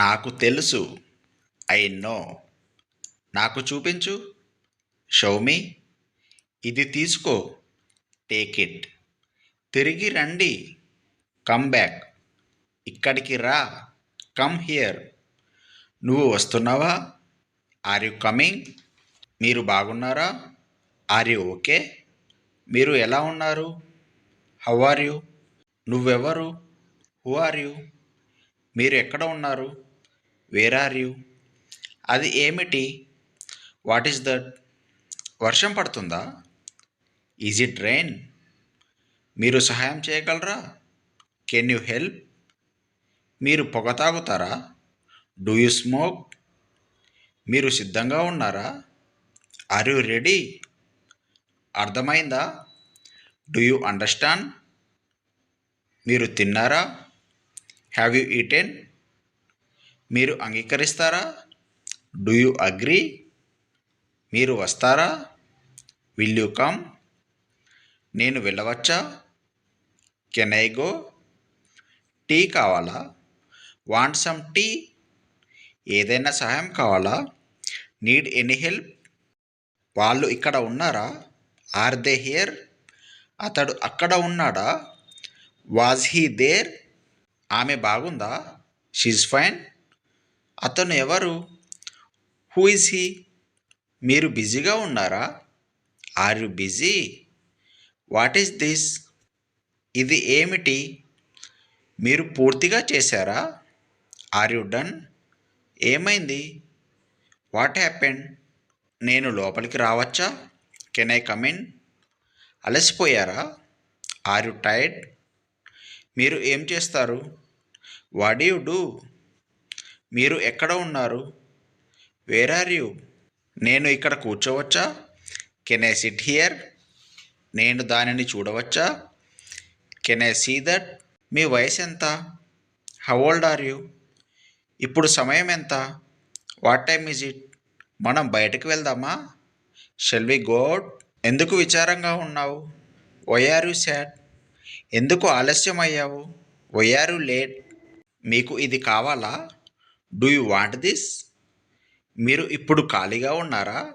నాకు తెలుసు. I know. నాకు చూపించు. షౌమి ఇది తీసుకో. Take it. తిరిగి రండి. Come back. ఇక్కడికి రా. Come here. నువ్వు వస్తున్నావా? Are you coming? మీరు బాగున్నారా? Are you okay? మీరు ఎలా ఉన్నారు? How are you? నువ్వెవరు? Who are you? మీరు ఎక్కడ ఉన్నారు? వేర్ ఆర్ యూ అది ఏమిటి? వాట్ ఈస్ దట్ వర్షం పడుతుందా? ఈజ్ ఇట్ రెయిన్ మీరు సహాయం చేయగలరా? కెన్ యూ హెల్ప్ మీరు పొగ తాగుతారా? డూ యూ స్మోక్ మీరు సిద్ధంగా ఉన్నారా? ఆర్ యూ రెడీ అర్థమైందా? డూ యూ అండర్స్టాండ్ మీరు తిన్నారా? హ్యావ్ యూ ఈటెన్ మీరు అంగీకరిస్తారా? డూ యూ అగ్రీ మీరు వస్తారా? విల్ యూ కమ్ నేను వెళ్ళవచ్చా? కెన్ ఐ గో టీ కావాలా? వాంట్ సమ్ టీ ఏదైనా సహాయం కావాలా? నీడ్ ఎనీ హెల్ప్ వాళ్ళు ఇక్కడ ఉన్నారా? ఆర్ దే హియర్ అతడు అక్కడ ఉన్నాడా? వాజ్ హీ దేర్ ఆమె బాగుందా? షీజ్ ఫైన్ అతను ఎవరు? హూ ఇస్ హీ మీరు బిజీగా ఉన్నారా? Are you busy what is this ఇది ఏమిటి? మీరు పూర్తిగా చేశారా? ఆర్ యు డన్ ఏమైంది? వాట్ హ్యాపెండ్ నేను లోపలికి రావచ్చా? కెన్ ఐ కమిన్ అలసిపోయారా? ఆర్ యు టైర్డ్ మీరు ఏం చేస్తారు? వాట్ యు డూ మీరు ఎక్కడ ఉన్నారు? వేర్ ఆర్ యూ నేను ఇక్కడ కూర్చోవచ్చా? కెన్ ఐ సిట్ హియర్ నేను దానిని చూడవచ్చా? కెన్ ఐ సీ దట్ మీ వయసు ఎంత? హౌ ఓల్డ్ ఆర్ యూ ఇప్పుడు సమయం ఎంత? వాట్ టైమ్ ఈజ్ ఇట్ మనం బయటకు వెళ్దామా? షెల్ వి గోడ్ ఎందుకు విచారంగా ఉన్నావు? వై ఆర్ యూ శాడ్ ఎందుకు ఆలస్యం అయ్యావు వై ఆర్ యూ లేట్ మీకు ఇది కావాలా? డూ యూ వాంట్ దిస్ మీరు ఇప్పుడు ఖాళీగా ఉన్నారా?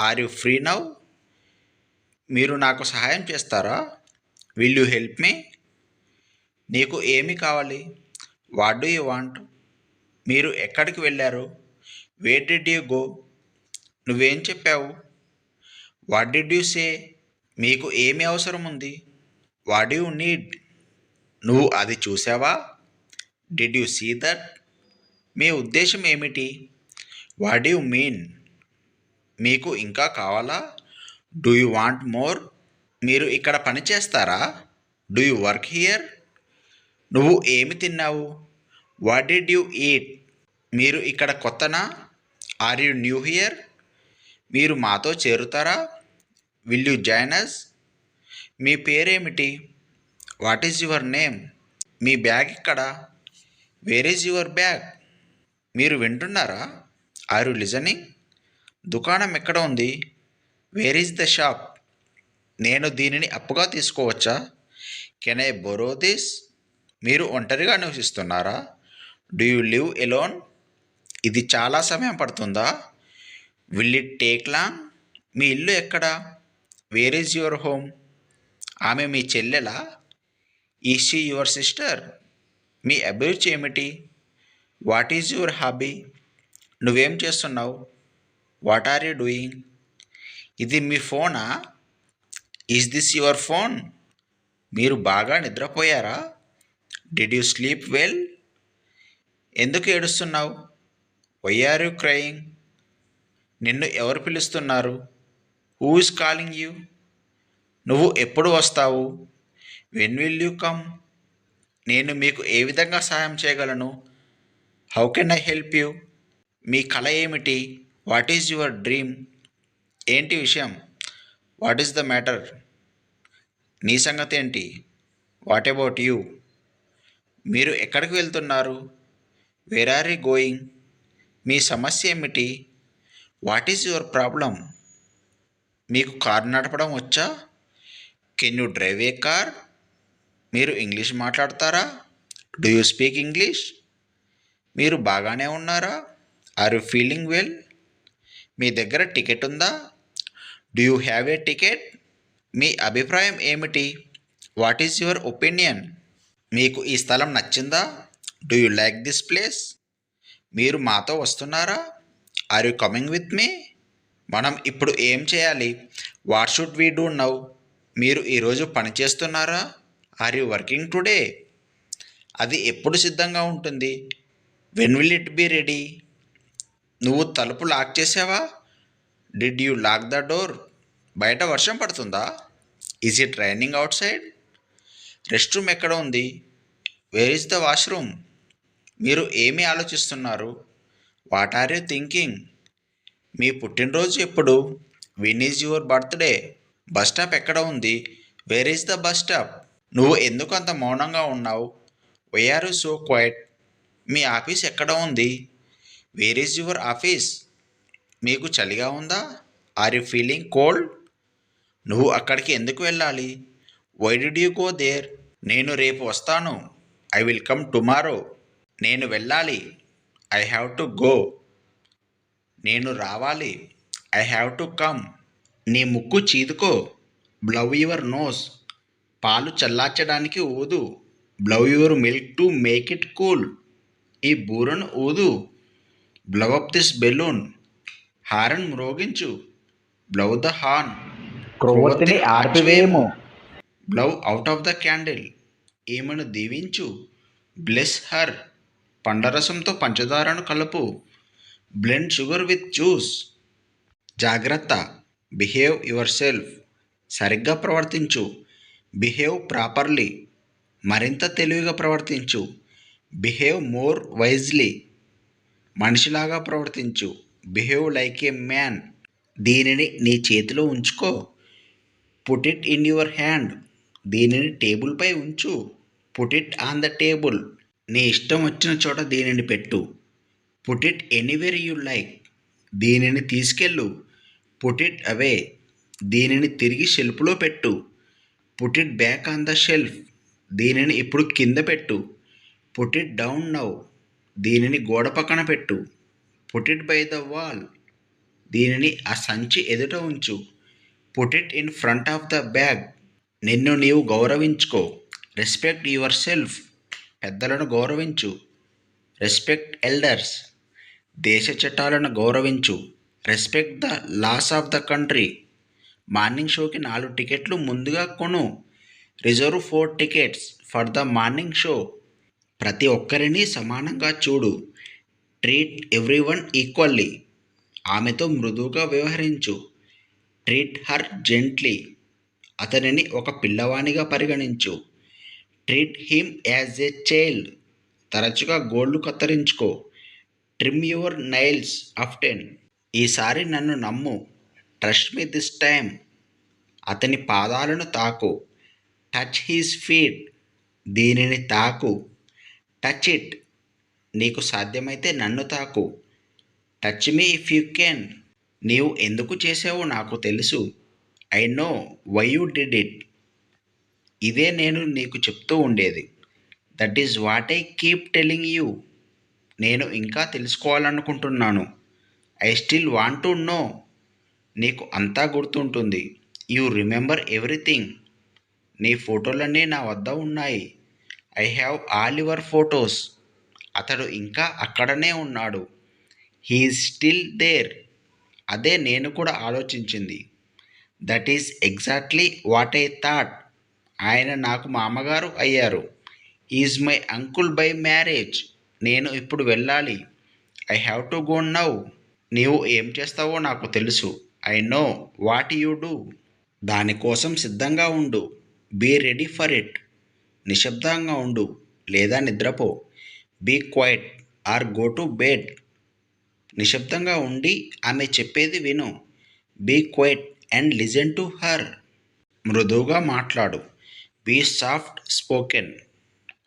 ఆర్ యు ఫ్రీ నవ్ మీరు నాకు సహాయం చేస్తారా? విల్ యూ హెల్ప్ మీ నీకు ఏమి కావాలి? వాట్ డూ యూ వాంట్ మీరు ఎక్కడికి వెళ్ళారు? వేర్ డిడ్ యూ గో నువ్వేం చెప్పావు? వాట్ డిడ్ యూ సే మీకు ఏమి అవసరం ఉంది? వాట్ యూ నీడ్ నువ్వు అది చూసావా? డిడ్ యూ సీ దట్ మీ ఉద్దేశం ఏమిటి? వాట్ యు మీన్ మీకు ఇంకా కావాలా? డూ యూ వాంట్ మోర్ మీరు ఇక్కడ పని చేస్తారా? డూ యూ వర్క్ హియర్ నువ్వు ఏమి తిన్నావు? వాట్ డిడ్ యూ ఈట్ మీరు ఇక్కడ కొత్తనా? ఆర్ యు న్యూ హియర్ మీరు మాతో చేరుతారా? విల్ యూ జాయిన్ అస్ మీ పేరేమిటి? వాట్ ఈజ్ యువర్ నేమ్ మీ బ్యాగ్ ఇక్కడ వేర్ ఈజ్ యువర్ బ్యాగ్ మీరు వింటున్నారా? Are you listening? దుకాణం ఎక్కడ ఉంది? Where is the shop? నేను దీనిని అప్పుగా తీసుకోవచ్చా? Can I borrow this? మీరు ఒంటరిగా నివసిస్తున్నారా? Do you live alone? ఇది చాలా సమయం పడుతుందా? Will it take long? మీ ఇల్లు ఎక్కడ? Where is your home? ఆమె మీ చెల్లెలా? ఈ షీ యువర్ సిస్టర్? మీ అభిరుచి ఏమిటి? వాట్ ఈజ్ యువర్ హాబీ నువ్వేం చేస్తున్నావు? వాట్ ఆర్ యూ డూయింగ్ ఇది మీ ఫోనా? ఈజ్ దిస్ యువర్ ఫోన్ మీరు బాగా నిద్రపోయారా? డిడ్ యూ స్లీప్ వెల్ ఎందుకు ఏడుస్తున్నావు? వై ఆర్ యూ క్రయింగ్ నిన్ను ఎవరు పిలుస్తున్నారు? హూ ఇస్ కాలింగ్ యూ నువ్వు ఎప్పుడు వస్తావు? వెన్ విల్ యూ కమ్ నేను మీకు ఏ విధంగా సహాయం చేయగలను? How can I help you మీ కళ ఏమిటి? వాట్ ఈజ్ యువర్ డ్రీమ్ ఏంటి విషయం? వాట్ ఈస్ ద మ్యాటర్ నీ సంగతి ఏంటి? వాట్ అబౌట్ యూ మీరు ఎక్కడికి వెళ్తున్నారు? వేర్ ఆర్ యూ గోయింగ్ మీ సమస్య ఏమిటి? వాట్ ఈజ్ యువర్ ప్రాబ్లం మీకు కారు నడపడం వచ్చా? Can you drive a car మీరు ఇంగ్లీష్ మాట్లాడతారా? డూ యూ స్పీక్ ఇంగ్లీష్ మీరు బాగానే ఉన్నారా? Are you feeling well? మీ దగ్గర టికెట్ ఉందా? Do you have a ticket? మీ అభిప్రాయం ఏమిటి? What is your opinion? మీకు ఈ స్థలం నచ్చిందా? Do you like this place? మీరు మాతో వస్తున్నారా? ఆర్ యూ కమింగ్ విత్ మీ? మనం ఇప్పుడు ఏం చేయాలి? What should we do now? మీరు ఈరోజు పని చేస్తున్నారా? Are you working today? అది ఎప్పుడు సిద్ధంగా ఉంటుంది? When will it be ready నువ్వు తలుపు లాక్ చేసావా? Did you lock the door బయట వర్షం పడుతుందా? Is it raining outside rest room ఎక్కడ ఉంది? వేర్ ఇస్ ద వాష్రూమ్ మీరు ఏమి ఆలోచిస్తున్నారు? వాట్ ఆర్ యూ థింకింగ్ మీ పుట్టినరోజు ఎప్పుడు? When is your birthday bus stop ఎక్కడ ఉంది? Where is the bus stop నువ్వు ఎందుకు అంత మౌనంగా ఉన్నావు? Why are you so quiet me office ఎక్కడ ఉంది? వేర్ ఈజ్ యువర్ ఆఫీస్ మీకు చలిగా ఉందా? ఆర్ యూ ఫీలింగ్ కోల్డ్ నువ్వు అక్కడికి ఎందుకు వెళ్ళాలి? Why did you go there నేను రేపు వస్తాను. ఐ విల్ కమ్ టుమారో నేను వెళ్ళాలి. ఐ హ్యావ్ టు గో నేను రావాలి. ఐ హ్యావ్ టు కమ్ నీ ముక్కు చీదుకో. బ్లవ్ యువర్ నోస్ పాలు చల్లార్చడానికి ఊదు. Blow your milk to make it cool ఈ బూరను ఊదు. Blow up this balloon. Horn మ్రోగించు. Blow the horn క్రొవ్వొత్తిని ఆర్పివేయము. Blow out of the candle. ఈమెను దీవించు. Bless her. పండరసంతో పంచదారను కలుపు. Blend sugar with juice. జాగ్రత్త. Behave yourself. సరిగ్గా ప్రవర్తించు. Behave properly. మరింత తెలివిగా ప్రవర్తించు. బిహేవ్ మోర్ వైజ్లీ మనిషిలాగా ప్రవర్తించు. బిహేవ్ లైక్ ఏ మ్యాన్ దీనిని నీ చేతిలో ఉంచుకో. Put it in your hand దీనిని టేబుల్పై ఉంచు. Put it on the table నీ ఇష్టం వచ్చిన చోట దీనిని పెట్టు. Put it anywhere you like దీనిని తీసుకెళ్ళు. పుట్ ఇట్ అవే దీనిని తిరిగి షెల్ఫ్లో పెట్టు. Put it back on the shelf దీనిని ఇప్పుడు కింద పెట్టు. పుట్ ఇట్ డౌన్ నౌ దీనిని గోడ పక్కన పెట్టు. Put it by the wall దీనిని ఆ సంచి ఎదుట ఉంచు. Put it in front of the bag నిన్ను నీవు గౌరవించుకో. రెస్పెక్ట్ యువర్ సెల్ఫ్ పెద్దలను గౌరవించు. రెస్పెక్ట్ ఎల్డర్స్ దేశ చట్టాలను గౌరవించు. Respect the laws of the country morning షోకి నాలుగు టికెట్లు ముందుగా కొను. Reserve four tickets for the morning show ప్రతి ఒక్కరిని సమానంగా చూడు. Treat everyone equally. ఆమెతో మృదువుగా వ్యవహరించు. Treat her gently. అతనిని ఒక పిల్లవానిగా పరిగణించు. Treat him as a child. తరచుగా గోళ్ళు కత్తిరించుకో. ట్రిమ్ యువర్ నైల్స్ టెన్ ఈసారి నన్ను నమ్ము. Trust me this time. అతని పాదాలను తాకు. Touch his feet. దీనిని తాకు. టచ్ ఇట్ నీకు సాధ్యమైతే నన్ను తాకు. Touch me if you can నీవు ఎందుకు చేసావో నాకు తెలుసు. I know why you did it ఇదే నేను నీకు చెప్తూ ఉండేది. That is what I keep telling you నేను ఇంకా తెలుసుకోవాలనుకుంటున్నాను. I still want to know నీకు అంతా గుర్తుంటుంది. యూ రిమెంబర్ ఎవ్రీథింగ్ నీ ఫోటోలన్నీ నా వద్ద ఉన్నాయి. I have all your photos అతడు ఇంకా అక్కడనే ఉన్నాడు. హీ స్టిల్ దేర్ అదే నేను కూడా ఆలోచించింది. That is exactly what I thought ఆయన నాకు మామగారు అయ్యారు. Is my uncle by marriage నేను ఇప్పుడు వెళ్ళాలి. I have to go now నీవు ఏం చేస్తావో నాకు తెలుసు. I know what you do దానికోసం సిద్ధంగా ఉండు. బీ రెడీ ఫర్ ఇట్ నిశ్శబ్దంగా ఉండు లేదా నిద్రపో. Be quiet or go to bed. నిశ్శబ్దంగా ఉండి ఆమె చెప్పేది విను. Be quiet and listen to her. మృదువుగా మాట్లాడు. Be soft spoken.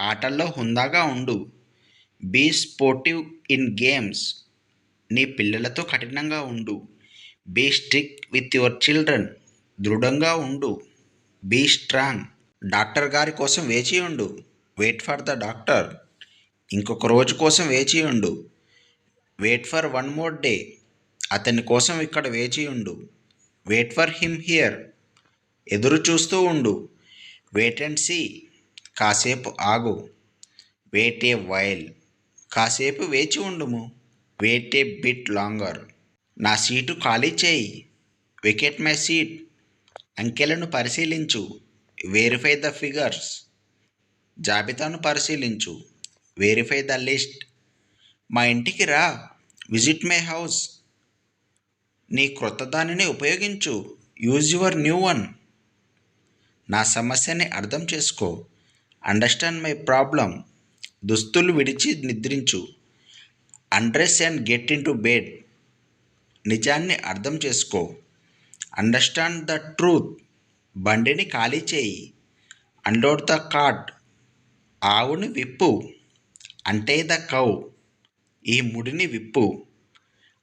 ఆటల్లో హుందాగా ఉండు. Be sportive in games. నీ పిల్లలతో కఠినంగా ఉండు. Be strict with your children. దృఢంగా ఉండు. Be strong. డాక్టర్ గారి కోసం వేచి ఉండు. వెయిట్ ఫర్ ద డాక్టర్ ఇంకొక రోజు కోసం వేచి ఉండు. Wait for one more day అతని కోసం ఇక్కడ వేచి ఉండు. వెయిట్ ఫర్ హిమ్ హియర్ ఎదురు చూస్తూ ఉండు. వెయిట్ అండ్ సీ కాసేపు ఆగు. వెయిట్ ఏ వైల్ కాసేపు వేచి ఉండుము. వెయిట్ ఏ బిట్ లాంగర్ నా సీటు ఖాళీ చేయి. వికెట్ మై సీట్ అంకెలను పరిశీలించు. వెరిఫై ద ఫిగర్స్ జాబితాను పరిశీలించు. వెరిఫై ద లిస్ట్ మా ఇంటికి రా. విజిట్ మై హౌస్ నీ క్రొత్త దానిని ఉపయోగించు. యూజ్ యువర్ న్యూ వన్ నా సమస్యని అర్థం చేసుకో. అండర్స్టాండ్ మై ప్రాబ్లం దుస్తులు విడిచి నిద్రించు. Undress and get into bed నిజాన్ని అర్థం చేసుకో. అండర్స్టాండ్ ద ట్రూత్ బండిని ఖాళీ చేయి. అన్లోడ్ ద కార్ట్ ఆవుని విప్పు. అంటే ద కౌ ఈ ముడిని విప్పు.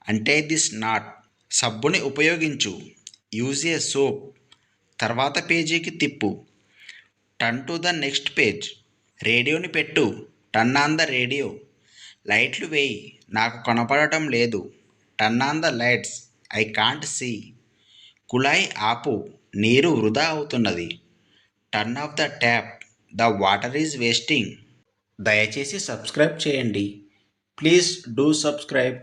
అంటే దిస్ నాట్ సబ్బుని ఉపయోగించు. యూజ్ ఏ సోప్ తర్వాత పేజీకి తిప్పు. Turn to the next page రేడియోని పెట్టు. టర్న్ ఆన్ ద రేడియో లైట్లు వేయి. నాకు కనపడటం లేదు. Turn on the lights I can't see కుళాయి ఆపు. నీరు వృధా అవుతున్నది. Turn off the tap. The water is wasting. దయచేసి సబ్స్క్రైబ్ చేయండి. Please do subscribe.